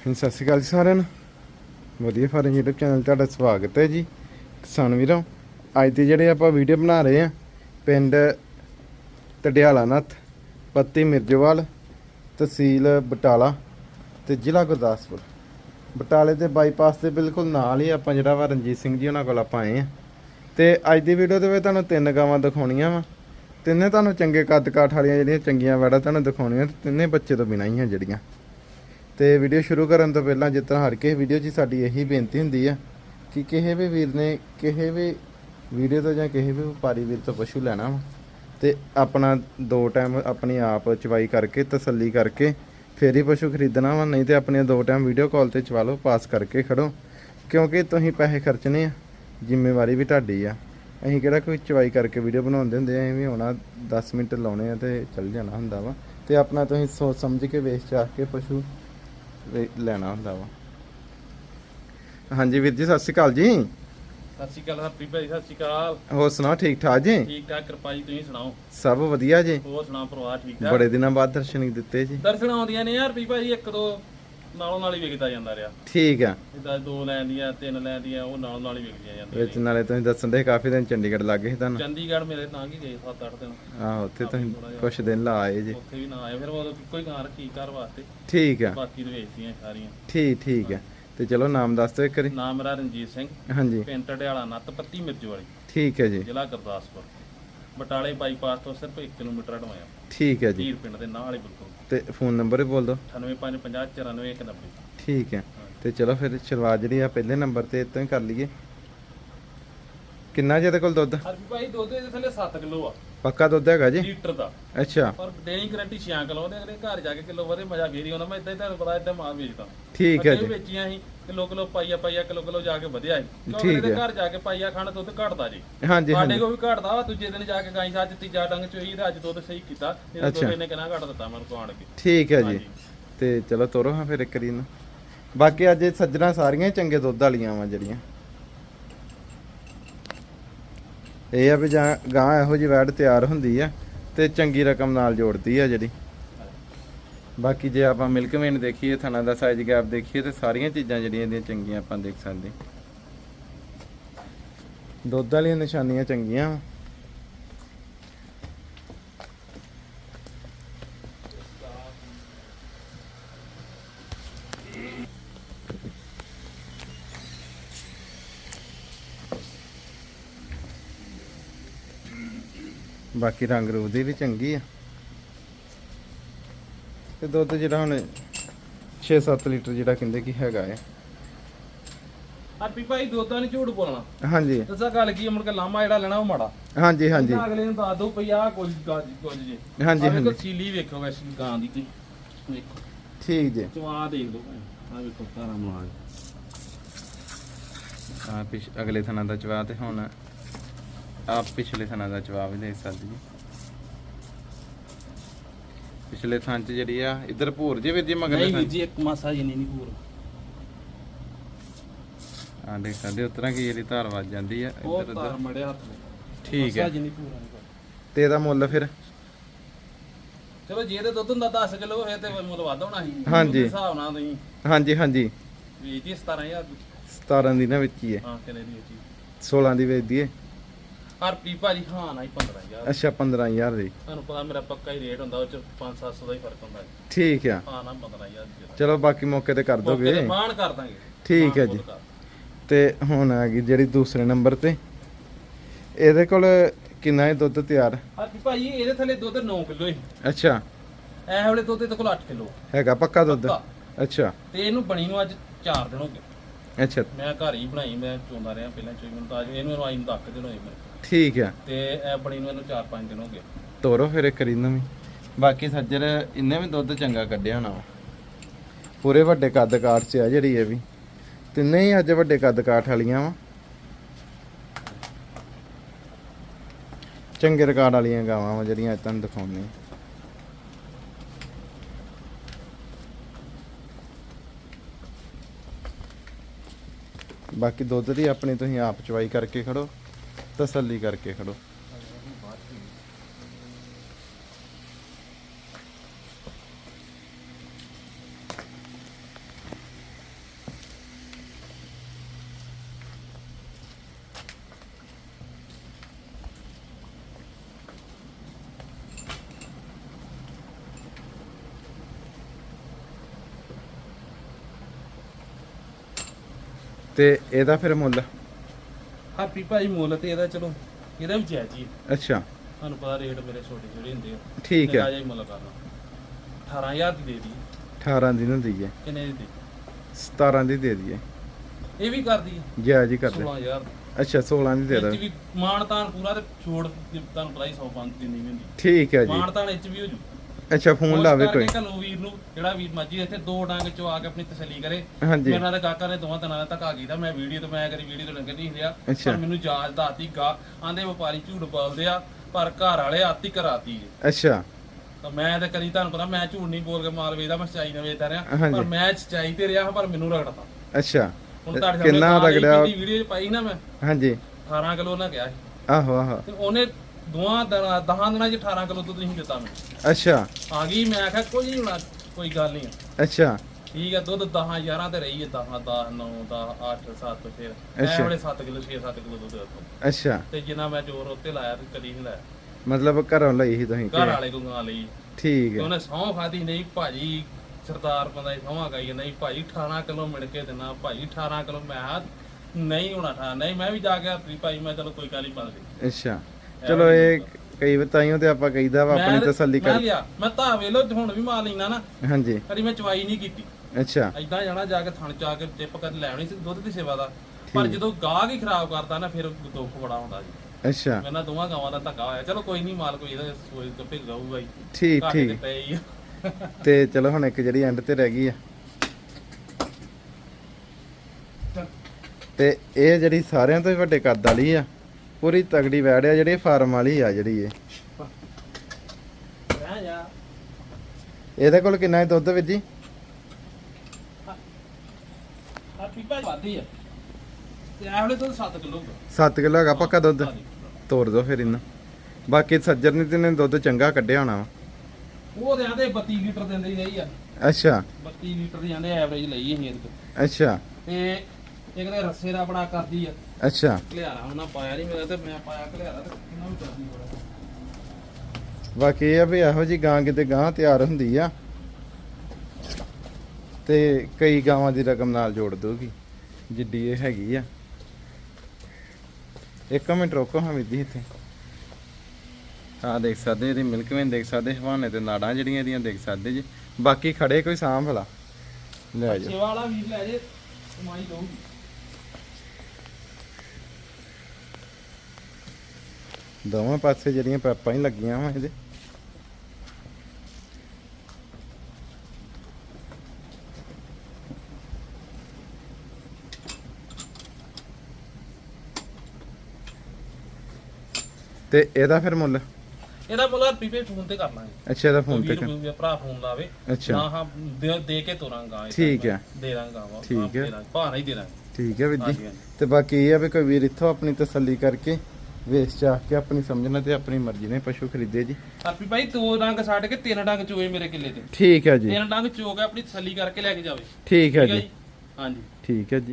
ਹਾਂਜੀ, ਸਤਿ ਸ਼੍ਰੀ ਅਕਾਲ ਜੀ ਸਾਰਿਆਂ ਨੂੰ। ਵਧੀਆ ਫਾਰਮ YouTube ਚੈਨਲ ਤੁਹਾਡਾ ਸਵਾਗਤ ਹੈ ਜੀ। ਕਿਸਾਨ ਵੀਰੋ ਅੱਜ ਦੀ ਜਿਹੜੇ ਆਪਾਂ ਵੀਡੀਓ ਬਣਾ ਰਹੇ ਆ ਪਿੰਡ ਟਡਿਆਲਾ ਨੱਥ ਪੱਤੀ ਮਿਰਜਵਾਲ ਤਹਿਸੀਲ ਬਟਾਲਾ ਤੇ ਜ਼ਿਲ੍ਹਾ ਗੁਰਦਾਸਪੁਰ। ਬਟਾਲੇ ਦੇ ਬਾਈਪਾਸ ਦੇ ਬਿਲਕੁਲ ਨਾਲ ਹੀ ਆਪਾਂ ਜਿਹੜਾ ਵਾ ਰਣਜੀਤ ਸਿੰਘ ਜੀ ਉਹਨਾਂ ਕੋਲ ਆਪਾਂ ਆਏ ਆ ਤੇ ਅੱਜ ਦੀ ਵੀਡੀਓ ਦੇ ਵਿੱਚ ਤੁਹਾਨੂੰ ਤਿੰਨ ਗਾਵਾਂ ਦਿਖਾਉਣੀਆਂ ਵਾ। ਤਿੰਨੇ ਤੁਹਾਨੂੰ ਚੰਗੇ ਕੱਦ ਕਾਠ ਵਾਲੀਆਂ ਜਿਹੜੀਆਂ ਚੰਗੀਆਂ ਵੜਾ ਤੁਹਾਨੂੰ ਦਿਖਾਉਣੀਆਂ ਤੇ ਤਿੰਨੇ ਬੱਚੇ ਤੋਂ ਬਿਨਾਂ ਹੀ ਆ ਜਿਹੜੀਆਂ। ਤੇ ਵੀਡੀਓ ਸ਼ੁਰੂ ਕਰਨ ਤੋਂ ਪਹਿਲਾਂ ਜਿਸ ਤਰ੍ਹਾਂ ਹਰ ਕਿਸੇ ਵੀਡੀਓ 'ਚ ਸਾਡੀ ਇਹੀ ਬੇਨਤੀ ਹੁੰਦੀ ਆ ਕਿ ਕਿਸੇ ਵੀ ਵੀਰ ਨੇ ਕਿਸੇ ਵੀ ਵੀਡੀਓ ਤੋਂ ਜਾਂ ਕਿਸੇ ਵੀ ਵਪਾਰੀ ਵੀਰ ਤੋਂ ਪਸ਼ੂ ਲੈਣਾ ਵਾ ਤੇ ਆਪਣਾ ਦੋ ਟਾਈਮ ਆਪਣੀ ਆਪ ਚਵਾਈ ਕਰਕੇ, ਤਸੱਲੀ ਕਰਕੇ ਫੇਰ ਹੀ ਪਸ਼ੂ ਖਰੀਦਣਾ ਵਾ, ਨਹੀਂ ਤੇ ਆਪਣੇ ਦੋ ਟਾਈਮ ਵੀਡੀਓ ਕਾਲ ਤੇ ਚਵਾ ਲਓ ਪਾਸ ਕਰਕੇ ਖੜੋ। ਕਿਉਂਕਿ ਤੁਸੀਂ ਪੈਸੇ ਖਰਚਣੇ ਆ, ਜ਼ਿੰਮੇਵਾਰੀ ਵੀ ਤੁਹਾਡੀ ਆ। ਅਸੀਂ ਕਿਹੜਾ ਕੋਈ ਚਵਾਈ ਕਰਕੇ ਵੀਡੀਓ ਬਣਾਉਂਦੇ ਹੁੰਦੇ ਆ, ਐਵੇਂ ਹੋਣਾ 10 ਮਿੰਟ ਲਾਉਣੇ ਆ ਤੇ ਚੱਲ ਜਾਣਾ ਹੁੰਦਾ ਵਾ। ਤੇ ਆਪਣਾ ਤੁਸੀਂ ਸੋਚ ਸਮਝ ਕੇ ਵੇਚ ਚਾਹ ਕੇ ਪਸ਼ੂ ਲੈਣਾ ਹੁੰਦਾ ਵਾ। ਹਾਂਜੀ ਵੀਰ ਜੀ ਸਤਿ ਸ਼੍ਰੀ ਅਕਾਲ ਜੀ। ਸਤਿ ਸ਼੍ਰੀ ਅਕਾਲ ਹਰਪ੍ਰੀਤ ਭਾਈ ਸਤਿ ਸ਼੍ਰੀ ਅਕਾਲ। ਹੋਰ ਸੁਣਾਓ ਠੀਕ ਠਾਕ ਜੀ? ਠੀਕ ਠਾਕ ਕਿਰਪਾ ਜੀ ਤੁਸੀਂ ਸੁਣਾਓ? ਸਭ ਵਧੀਆ ਜੀ। ਹੋਰ ਸੁਣਾਓ ਪਰਿਵਾਰ ਠੀਕ ਠਾਕ? ਬੜੇ ਦਿਨਾਂ ਬਾਅਦ ਦਰਸ਼ਨ ਦਿੱਤੇ ਜੀ। ਦਰਸ਼ਨ ਆਉਂਦੀਆਂ ਨੇ ਹਰਪ੍ਰੀਤ ਭਾਈ ਇੱਕ ਦੋ ਨਾਲੋਂ ਨਾਲ ਹੀ ਵਿਕਦਾ ਜਾਂਦਾ ਰਿਹਾ। ਠੀਕ ਆ ਜਿੱਦਾਂ ਦੋ ਲੈਣ ਦੀਆਂ ਤਿੰਨ ਲੈਣ ਦੀਆਂ ਉਹ ਨਾਲੋਂ ਨਾਲ ਹੀ ਵਿਕਦੀਆਂ ਜਾਂਦੀਆਂ ਵਿੱਚ ਨਾਲੇ ਤੁਸੀਂ ਦੱਸਣ ਦੇ ਕਾਫੀ ਦਿਨ ਚੰਡੀਗੜ੍ਹ ਲੱਗੇ ਸੀ ਤੁਹਾਨੂੰ। ਚੰਡੀਗੜ੍ਹ ਮੇਰੇ ਤਾਂ ਕੀ ਗਏ 7-8 ਦਿਨ। ਆਹੋ ਉੱਥੇ ਤੁਸੀਂ ਕੁਛ ਦਿਨ ਲਾ ਆਏ ਜੀ। ਉੱਥੇ ਵੀ ਨਾ ਆਏ ਫਿਰ ਉਹ ਕੋਈ ਗਾਂ ਰੱਖੀ ਘਰ ਵਾਸਤੇ। ਠੀਕ ਆ ਬਾਕੀ ਦੇ ਵੇਚਦੀਆਂ ਸਾਰੀਆਂ। ਠੀਕ ਠੀਕ ਆ ਤੇ ਚਲੋ ਨਾਮ ਦੱਸ ਦਿਓ ਇੱਕ ਵਾਰੀ। ਨਾਮ ਮੇਰਾ ਰਣਜੀਤ ਸਿੰਘ। ਹਾਂਜੀ। ਪਿੰਡ ਢਿਆਲਾ ਨੱਤ ਪੱਤੀ ਮਿਰਜ ਵਾਲੀ। ਠੀਕ ਹੈ ਜੀ। ਜ਼ਿਲ੍ਹਾ ਗੁਰਦਾਸਪੁਰ। ਬਟਾਲੇ ਬਾਈਪਾਸ ਤੋਂ ਸਿਰਫ 1 ਕਿਲੋਮੀਟਰ ਹਟਵਾਇਆ ਠੀਕ ਹੈ ਜੀ। ਧੀਰ ਪਿੰਡ ਦੇ ਨਾਲ ਹੀ ਬਿਲਕੁਲ। ਤੇ ਫੋਨ ਨੰਬਰ ਹੀ ਬੋਲ ਦਿਓ। 98550 94190 ਠੀਕ ਹੈ। ਤੇ ਚਲੋ ਫਿਰ ਸ਼ੁਰੂਆਤ ਜਿਹੜੀ ਆ ਪਹਿਲੇ ਨੰਬਰ ਤੇ ਇਤੋਂ ਹੀ ਕਰ ਲਈਏ। ਕਿੰਨਾ ਜਿਹਦੇ ਕੋਲ ਦੁੱਧ? ਹਰਪੀ ਭਾਈ ਦੁੱਧ ਇਹਦੇ ਥੱਲੇ 7 ਕਿਲੋ ਆ। ਪੱਕਾ ਦੁੱਧ ਹੈਗਾ ਜੀ? ਲੀਟਰ ਦਾ। ਅੱਛਾ। ਪਰ ਦੇਣੀ ਗਰੰਟੀ 6 ਕਿਲੋ ਦੇ ਅਗਲੇ ਘਰ ਜਾ ਕੇ ਕਿਲੋ ਵਧੇ ਮਜ਼ਾ ਫੇਰੀ ਆਉਂਦਾ। ਮੈਂ ਇਦਾਂ ਹੀ ਤੁਹਾਨੂੰ ਪਤਾ ਇਦਾਂ ਮਾਲ ਵੇਚਦਾ। ਠੀਕ ਹੈ ਜੀ। ਵੇਚੀਆਂ ਸੀ ਕਿਲੋ ਕਿਲੋ ਪਾਈਆ ਪਾਈਆ ਕਿਲੋ ਕਿਲੋ ਜਾ ਕੇ ਵਧਿਆ ਸੀ। ਠੀਕ ਹੈ। ਘਰ ਜਾ ਕੇ ਪਾਈਆ ਖਾਣ ਦੁੱਧ ਘਟਦਾ ਜੀ। ਹਾਂਜੀ ਸਾਡੇ ਕੋਲ ਵੀ ਘਟਦਾ ਵਾ ਦੂਜੇ ਦਿਨ ਜਾ ਕੇ ਗਾਈ ਸੱਜ ਤੀਜਾ ਡੰਗ ਚੋਈ ਤੇ ਅੱਜ ਦੁੱਧ ਸਹੀ ਕੀਤਾ। ਇਹ ਦੁੱਧ। ਇਹਨੇ ਕਿੰਨਾ ਘਟ ਦਿੱਤਾ ਮੈਨੂੰ ਕੋਣ ਕੇ ਠੀਕ ਹੈ ਜੀ। ਤੇ ਚਲੋ ਤੋਰੋ ਹਾਂ ਫਿਰ ਇੱਕ ਵਾਰੀ ਨੂੰ ਬਾਕੀ ਅੱਜ ਸੱਜਣਾ ਸਾਰੀਆਂ ਚੰਗੇ ਦੁੱਧ ਵਾਲੀਆਂ ਵਾ ਜਿਹੜੀਆਂ। ਇਹ ਆ ਵੀ ਜਾਂ ਗਾਂ ਇਹੋ ਜਿਹੀ ਵੈੜ ਤਿਆਰ ਹੁੰਦੀ ਆ ਤੇ ਚੰਗੀ ਰਕਮ ਨਾਲ ਜੋੜਦੀ ਆ ਜਿਹੜੀ। ਬਾਕੀ ਜੇ ਆਪਾਂ ਮਿਲਕ ਵੇਨ ਦੇਖੀਏ, ਥਣਾ ਦਾ ਸਾਈਜ਼ ਗੈਪ ਦੇਖੀਏ, ਤੇ ਸਾਰੀਆਂ ਚੀਜ਼ਾਂ ਜਿਹੜੀਆਂ ਇਹਦੀਆਂ ਚੰਗੀਆਂ ਆਪਾਂ ਦੇਖ ਸਕਦੇ। ਦੁੱਧ ਵਾਲੀਆਂ ਨਿਸ਼ਾਨੀਆਂ ਚੰਗੀਆਂ ਵਾਂ। ਬਾਕੀ ਰੰਗ ਰੂਪ ਦੀ ਵੀ ਚੰਗੀ ਆ। ਤੇ ਦੁੱਧ ਜਿਹੜਾ ਹੁਣ 6-7 ਲੀਟਰ ਜਿਹੜਾ ਕਹਿੰਦੇ ਕਿ ਹੈਗਾ ਹੈ ਹਰਪੀ ਭਾਈ ਦੁੱਧ ਨਹੀਂ ਝੂਠ ਬੋਲਣਾ। ਹਾਂਜੀ। ਦੱਸਾਂ ਗੱਲ ਕੀ ਮੁੜ ਕੇ ਲਾਮਾ ਜਿਹੜਾ ਲੈਣਾ ਉਹ ਮਾੜਾ। ਹਾਂਜੀ ਹਾਂਜੀ। ਅਗਲੇ ਨੂੰ ਦੱਸ ਦੋ ਪਈ ਆ ਕੁਝ ਕੁਝ ਜੇ। ਹਾਂਜੀ ਆਹ ਵੇਖੋ ਹਾਂਜੀ। ਸੀਲੀ ਵੇਖੋ ਵੈਸੇ ਗਾਂ ਦੀ ਤੁਸੀਂ। ਵੇਖੋ। ਠੀਕ ਜੀ। ਚਵਾ ਦੇਖ ਲਓ ਆ ਵੇਖੋ ਸਾਰਾ ਮਾਲ। ਆ ਪਿਛ ਅਗਲੇ ਥਣਾ ਦਾ ਜਵਾਬ ਤੇ ਹੁਣ ਆਪ ਪਿਛਲੇ ਥਣਾ ਦਾ ਜਵਾਬ ਵੀ ਦੇ ਸਕਦੇ ਜੀ। ਪਿਛਲੇ ਥਾਂ ਚ ਜਿਹੜੀ ਆ ਇਧਰ ਭੂਰ ਜੇ ਵੀਰ ਜੀ ਮਗਰਲੇ ਨਹੀਂ ਥਾਂ ਵੀਰ ਜੀ ਇੱਕ ਮਾਸਾ ਜੀ ਨਹੀਂ ਪੂਰਾ ਆ ਦੇਖ ਸਕਦੇ ਉਤਰਾਂ ਕੀ ਜਿਹੜੀ ਧਾਰ ਵੱਜ ਜਾਂਦੀ ਆ ਉਹ ਇੱਧਰ ਤਾਰ ਉੱਧਰ। ਮੜਿਆ ਹੱਥ ਠੀਕ ਹੈ। ਜੀ ਨਹੀਂ ਪੂਰਾ ਨਹੀਂ। ਤੇ ਇਹਦਾ ਮੁੱਲ ਫਿਰ? ਚਲੋ ਜੇ ਤੇ ਦੁੱਧ ਹੁੰਦਾ 10 ਕਿਲੋ ਇਹ ਤੇ ਮੁੱਲ ਵੱਧ ਹੋਣਾ ਸੀ। ਹਾਂਜੀ। ਉਹਦੇ ਹਿਸਾਬ ਨਾਲ ਤੁਸੀਂ। ਹਾਂਜੀ ਹਾਂਜੀ। ਵੇਚ ਦੀ 17000 ਦੀ। 17 ਦੀ ਨਾ ਵਿੱਚ ਹੀ ਹੈ ਹਾਂ ਕਿੰਨੇ ਦੀ ਵੇਚੀ? 16 ਦੀ ਵੇਚ ਦਈਏ ਹਰਪੀ ਭਾਜੀ ਹਾਂ ਨਾ ਹੀ 15000 ਅੱਛਾ 15000 ਦੀ। ਤੁਹਾਨੂੰ ਪਤਾ ਮੇਰਾ ਪੱਕਾ ਹੀ ਰੇਟ ਹੁੰਦਾ ਉਹ ਚ 5-700 ਦਾ ਹੀ ਫ਼ਰਕ ਹੁੰਦਾ ਹੈ ਠੀਕ ਆ। ਹਾਂ ਨਾ 15000 ਦੀ ਚਲੋ ਬਾਕੀ ਮੌਕੇ ਤੇ ਕਰ ਦੋਗੇ। ਦੋਗੇ ਮਾਨ ਕਰ ਦਾਂਗੇ। ਠੀਕ ਹੈ ਜੀ। ਤੇ ਹੁਣ ਆ ਗਈ ਜਿਹੜੀ ਦੂਸਰੇ ਨੰਬਰ ਤੇ। ਇਹਦੇ ਕੋਲ ਕਿੰਨਾ ਹੈ ਦੁੱਧ ਤਿਆਰ? ਹਰਪੀ ਭਾਜੀ ਇਹਦੇ ਥੱਲੇ ਦੁੱਧ 9 ਕਿਲੋ ਹੀ। ਅੱਛਾ। ਐ ਵੇਲੇ ਦੁੱਧ ਇਹਦੇ ਕੋਲ 8 ਕਿਲੋ। ਹੈਗਾ ਪੱਕਾ ਦੁੱਧ। ਅੱਛਾ। ਤੇ ਇਹਨੂੰ ਬਣੀ ਨੂੰ ਅੱਜ 4 ਦਿਨ ਹੋ ਗਏ। ਅੱਛਾ। ਮੈਂ ਘਰ ਹੀ ਬਣਾਈ ਮੈਂ ਚੋਂਦਾ ਰਿਹਾ ਪਹਿਲਾਂ ਚੋਈ ਮੈਨੂੰ ਤਾਂ ਅੱਜ ਇਹਨੂੰ ਆਈ ਨੂੰ ਤਾਂ ਅੱਕ ਦਿਨ ਹੋਏ ਮੇਰੇ ਠੀਕ ਆ। ਤੇ ਇਹ ਬਣੀ ਨੂੰ ਇਹਨੂੰ 4-5 ਦਿਨ ਹੋ ਗਏ। ਤੋਰੋ ਫਿਰ ਇੱਕ ਰੀ ਨਵੀਂ ਬਾਕੀ ਸੱਜਰ ਇਹਨੇ ਵੀ ਦੁੱਧ ਚੰਗਾ ਕੱਢਿਆ ਹੋਣਾ ਵਾ। ਪੂਰੇ ਵੱਡੇ ਕੱਦ ਕਾਠ ਚ ਆ ਜਿਹੜੀ ਇਹ ਵੀ। ਤਿੰਨੇ ਹੀ ਅੱਜ ਵੱਡੇ ਕੱਦ ਕਾਠ ਵਾਲੀਆਂ ਵਾ। ਚੰਗੇ ਰਿਕਾਰਡ ਵਾਲੀਆਂ ਗਾਵਾਂ ਵਾ ਜਿਹੜੀਆਂ ਅੱਜ ਤੁਹਾਨੂੰ ਦਿਖਾਉਂਦੇ ਬਾਕੀ ਦੁੱਧ ਦੀ ਆਪਣੀ ਤੁਸੀਂ ਆਪ ਚਵਾਈ ਕਰਕੇ ਖੜੋ ਤਸੱਲੀ ਕਰਕੇ ਖੜੋ। ਤੇ ਇਹਦਾ ਫਿਰ ਮੁੱਲ? ਹਾਪੀ ਭਾਈ ਮੁੱਲ ਤੇ ਇਹਦਾ ਚਲੋ ਇਹਦਾ ਵੀ ਜਾਇਜ਼ ਹੀ ਹੈ। ਅੱਛਾ। ਤੁਹਾਨੂੰ ਪਤਾ ਰੇਟ ਮੇਰੇ ਛੋਟੇ ਛੋਟੇ ਹੁੰਦੇ ਆ। ਠੀਕ ਹੈ। ਹੀ ਮੁੱਲ ਕਰਨਾ। 18000 ਦੀ ਦੇ ਦੀ 18 ਦੀ ਹੁੰਦੀ ਹੈ ਕਿੰਨੇ ਦੀ ਦੇ 17 ਦੀ ਦੇ ਦਈਏ। ਇਹ ਵੀ ਕਰਦੀ ਹੈ ਜਾਇਜ਼ ਹੀ ਕਰਦੇ 16000 ਅੱਛਾ 16 ਦੀ ਦੇ ਦੋ ਵੀ ਮਾਨਤਾਨ ਪੂਰਾ ਤੇ ਛੋੜ ਤੁਹਾਨੂੰ ਪਤਾ ਹੀ 100 ਪੰਜ ਦਿੰਦੀ ਵੀ ਹੁੰਦੀ। ਠੀਕ ਹੈ ਜੀ। ਮਾਨਤਾਨ ਇਹ 'ਚ ਵੀ ਹੋ ਜੂ। ਅੱਛਾ ਫੋਨ ਲਾਵੇ ਕੋਈ। ਕਲੋ ਵੀਰ ਨੂੰ ਜਿਹੜਾ ਵੀਰ ਮੱਜੀ ਇੱਥੇ ਦੋ ਡੰਗ ਚੋਂ ਆ ਕੇ ਆਪਣੀ ਤਸੱਲੀ ਕਰੇ। ਹਾਂਜੀ। ਮੇਰੇ ਨਾਲ ਤਾਂ ਕਾਕਾ ਨੇ ਦੋਵਾਂ ਦਿਨਾਂ ਦਾ ਧੱਕਾ ਕੀਤਾ ਮੈਂ ਵੀਡੀਓ ਤੇ ਮੈਂ ਕਰੀ ਵੀਡੀਓ ਤੇ ਲੰਘ ਨਹੀਂ ਰਿਹਾ। ਪਰ ਮੈਨੂੰ ਜਾਂਚ ਦੱਸਦੀ ਗਾ ਆਂਦੇ ਵਪਾਰੀ ਝੂਠ ਬੋਲਦੇ ਆ ਪਰ ਘਰ ਵਾਲੇ ਆਤੀ ਕਰਾਤੀ ਅੱਛਾ। ਤਾਂ ਮੈਂ ਤਾਂ ਕਰੀ ਤੁਹਾਨੂੰ ਪਤਾ ਮੈਂ ਝੂਠ ਨਹੀਂ ਬੋਲ ਕੇ ਮਾਲ ਵੇਚਦਾ ਮੈਂ ਸੱਚਾਈ ਨਾਲ ਵੇਚਦਾ ਰਿਹਾ। ਪਰ ਮੈਂ ਸੱਚਾਈ ਤੇ ਰਿਹਾ ਪਰ ਮੈਨੂੰ ਰਗੜਤਾ। ਅੱਛਾ। ਕਿੰਨਾ ਰਗੜਿਆ? ਵੀਡੀਓ ਚ ਪਾਈ ਨਾ ਮੈਂ। ਹਾਂਜੀ। 18 ਕਿਲੋ ਨਾ ਗਿਆ ਆਹੋ ਆਹੋ। ਤੇ ਉਹਨੇ ਦੋਆਂ ਦਿਨਾਂ ਦਹਾਂ ਦਿਨਾਂ ਚ 18 ਕਿਲੋ ਦੁੱਧ ਨਹੀਂ ਦਿੱਤਾ ਮੈਨੂੰ। ਅੱਛਾ। ਆ ਗਈ ਮੈਂ ਆਖਿਆ ਕੋਈ ਨਹੀਂ ਹੋਣਾ ਕੋਈ ਗੱਲ ਨਹੀਂ। ਅੱਛਾ। ਠੀਕ ਆ ਦੁੱਧ 10 11 ਤੇ ਰਹੀ ਹੈ 10 10 9 10 8 7 ਫਿਰ ਐ ਅੱਛਾ। ਵੇਲੇ 7 ਕਿਲੋ 6 7 ਕਿਲੋ ਦੁੱਧ ਦਿੱਤਾ। ਅੱਛਾ। ਤੇ ਜਿੰਨਾ ਮੈਂ ਜ਼ੋਰ ਉੱਤੇ ਲਾਇਆ ਤੇ ਕਦੀ ਨਹੀਂ ਲਾਇਆ। ਮਤਲਬ ਘਰੋਂ ਲਈ ਸੀ ਤੁਸੀਂ ਘਰ ਵਾਲੇ ਕੋਲ ਗਾਂ ਲਈ। ਠੀਕ ਤੇ ਹੈ ਉਹਨੇ ਸਹੁੰ ਖਾਦੀ ਨਹੀਂ ਭਾਜੀ ਸਰਦਾਰ ਬੰਦਾ ਹੀ ਸਹੁੰ ਗਾਈ ਨਹੀਂ ਭਾਜੀ 18 ਕਿਲੋ ਮਿਲ ਕੇ ਦੇਣਾ ਭਾਜੀ 18 ਕਿਲੋ ਮੈਂ ਕਿਹਾ ਨਹੀਂ ਹੋਣਾ 18 ਨਹੀਂ ਮੈਂ ਵੀ ਜਾ ਕੇ ਆਪਣੀ ਭਾਈ ਮੈਂ ਚਲੋ ਕੋਈ ਗੱਲ ਨਹੀਂ ਲਈ ਅੱਛਾ। ਚਲੋ ਇਹ ਕਈ ਵਤਾਈਓ ਤੇ ਆਪਾਂ ਕਹੀਦਾ ਵਾ ਆਪਣੀ ਤਸੱਲੀ ਕਰ ਮੈਂ ਤਾਂ ਵੇਲੋ ਹੁਣ ਵੀ ਮਾਲ ਲੈਣਾ ਨਾ ਹਾਂਜੀ। ਕਦੀ ਮੈਂ ਚਵਾਈ ਨਹੀਂ ਕੀਤੀ। ਅੱਛਾ। ਐਦਾਂ ਜਾਣਾ ਜਾ ਕੇ ਥਣ ਚਾ ਕੇ ਟਿਪ ਕਰ ਲੈਣੀ ਸੀ ਦੁੱਧ ਦੀ ਸੇਵਾ ਦਾ। ਪਰ ਜਦੋਂ ਗਾਹਕ ਹੀ ਖਰਾਬ ਕਰਦਾ ਨਾ ਫਿਰ ਦੁੱਖ ਬੜਾ ਹੁੰਦਾ ਜੀ। ਅੱਛਾ। ਮੈਨਾਂ ਦੋਵਾਂ ਗਾਵਾਂ ਦਾ ਧੱਕਾ ਹੋਇਆ। ਚਲੋ ਕੋਈ ਨਹੀਂ ਮਾਲ ਕੋਈ ਇਹਦਾ ਸੋਚ ਕੱਪੇ ਰਹੂਗਾ ਹੀ ਠੀਕ ਠੀਕ। ਤੇ ਚਲੋ ਹੁਣ ਇੱਕ ਜਿਹੜੀ ਐਂਡ ਤੇ ਰਹਿ ਗਈ ਆ। ਤੇ ਇਹ ਜਿਹੜੀ ਸਾਰਿਆਂ ਤੋਂ ਵੱਡੇ ਕੱਦ ਵਾਲੀ ਆ। ਪੂਰੀ ਤਗੜੀ ਵੈੜ ਆ ਜਿਹੜੀ ਫਾਰਮ ਵਾਲੀ ਆ ਜਿਹੜੀ ਇਹ। ਇਹਦੇ ਕੋਲ ਕਿੰਨਾ ਦੁੱਧ ਵੀਰ ਜੀ? ਆ ਪੀਪਾ ਵਾਦੀ ਆ ਤੇ ਇਹ ਦੁੱਧ 7 ਕਿਲੋ ਹੋਊਗਾ 7 ਕਿਲੋ ਹੈਗਾ ਪੱਕਾ ਦੁੱਧ। ਤੋੜ ਦੋ ਫਿਰ ਇਹਨੂੰ। ਬਾਕੀ ਸੱਜਰ ਨੇ ਤੇ ਦੁੱਧ ਚੰਗਾ ਕੱਢਿਆ ਹੋਣਾ ਵਾ। ਉਹ ਤੇ ਆਂਦੇ 32 ਲੀਟਰ ਦਿੰਦੇ ਹੀ ਰਹੀ ਆ। ਅੱਛਾ। 32 ਲੀਟਰ ਦੀ ਆਂਦੇ ਐਵਰੇਜ ਲਈ ਤੋਂ ਅੱਛਾ। ਤੇ ਇੱਕ ਦੇ ਰੱਸੇ ਦਾ ਬੜਾ ਕਰਦੀ ਆ। ਅੱਛਾ। ਘਲਿਆਰਾ ਉਹਨਾਂ ਪਾਇਆ ਨਹੀਂ ਮੇਰਾ ਤੇ ਮੈਂ ਪਾਇਆ ਘਲਿਆਰਾ ਤੇ ਇਹਨਾਂ ਵੀ ਕਰਦੀ ਬੜਾ ਬਾਕੀ ਇਹ ਆ ਵੀ ਇਹੋ ਜੀ ਗਾਂ ਕਿਤੇ ਗਾਂ ਤਿਆਰ ਹੁੰਦੀ ਆ ਤੇ ਕਈ ਗਾਵਾਂ ਦੀ ਰਕਮ ਨਾਲ ਜੋੜ ਦੋਗੀ ਜਿੱਡੀ ਇਹ ਹੈਗੀ ਆ। ਇੱਕ ਮਿੰਟ ਰੁਕੋ ਹਾਂ ਵਿਧੀ ਇੱਥੇ। ਆ ਦੇਖ ਸਕਦੇ ਇਹਦੀ ਦੇਖ ਸਕਦੇ ਹਵਾਨੇ ਤੇ ਨਾੜਾਂ ਜਿਹੜੀਆਂ ਇਹਦੀਆਂ ਦੇਖ ਸਕਦੇ ਜੀ। ਬਾਕੀ ਖੜੇ ਕੋਈ ਸਾਂਭ ਭਲਾ ਲੈ ਜਾ ਸੇਵਾ ਵਾਲਾ ਵੀਰ ਲੈ ਜੇ ਕਮਾਈ ਲਊਗੀ ਦੋਵਾਂ ਪਾਸੇ ਜਿਹੜੀਆਂ ਪੈਪਾਂ ਹੀ ਲੱਗੀਆਂ ਵਾ ਇਹਦੇ ਤੇ ਇਹਦਾ ਫਿਰ ਮੁੱਲ ਇਹਦਾ ਬੋਲਾ ਪੀਪੇ ਫੋਨ ਤੇ ਕਰ ਲਾਂਗੇ ਅੱਛਾ ਇਹਦਾ ਫੋਨ ਤੇ ਵੀਰ ਕਰ ਨੂੰ ਭਰਾ ਫੋਨ ਲਾਵੇ ਅੱਛਾ। ਨਾ ਹਾਂ ਦੇ, ਦੇ ਕੇ ਤੋਰਾਂਗਾ ਠੀਕ ਹੈ। ਦੇ ਦਾਂਗਾ ਵਾ ਠੀਕ ਹੈ। ਭਾਅ ਨਹੀਂ ਦੇਣਾ ਠੀਕ ਹੈ ਵੀਰ ਹਾਂਜੀ, ਜੀ ਹਾਂਜੀ। ਤੇ ਬਾਕੀ ਇਹ ਆ ਵੀ ਕੋਈ ਵੀਰ ਇੱਥੋਂ ਆਪਣੀ ਤਸੱਲੀ ਕਰਕੇ ਵੇਚ ਚਾਹ ਕੇ ਆਪਣੀ ਸਮਝਣਾ ਤੇ ਆਪਣੀ ਮਰਜ਼ੀ ਨੇ ਪਸ਼ੂ ਖਰੀਦੇ ਜੀ। ਆਪੀ ਭਾਈ ਦੋ ਡੰਗ ਛੱਡ ਕੇ ਤਿੰਨ ਡੰਗ ਚੋਏ ਮੇਰੇ ਕਿੱਲੇ ਤੇ। ਠੀਕ ਹੈ ਜੀ। ਤਿੰਨ ਡੰਗ ਚੋ ਕੇ ਆਪਣੀ ਤਸੱਲੀ ਕਰਕੇ ਲੈ ਕੇ ਜਾਵੇ। ਠੀਕ ਹੈ ਜੀ? ਹਾਂਜੀ। ਠੀਕ ਹੈ ਜੀ।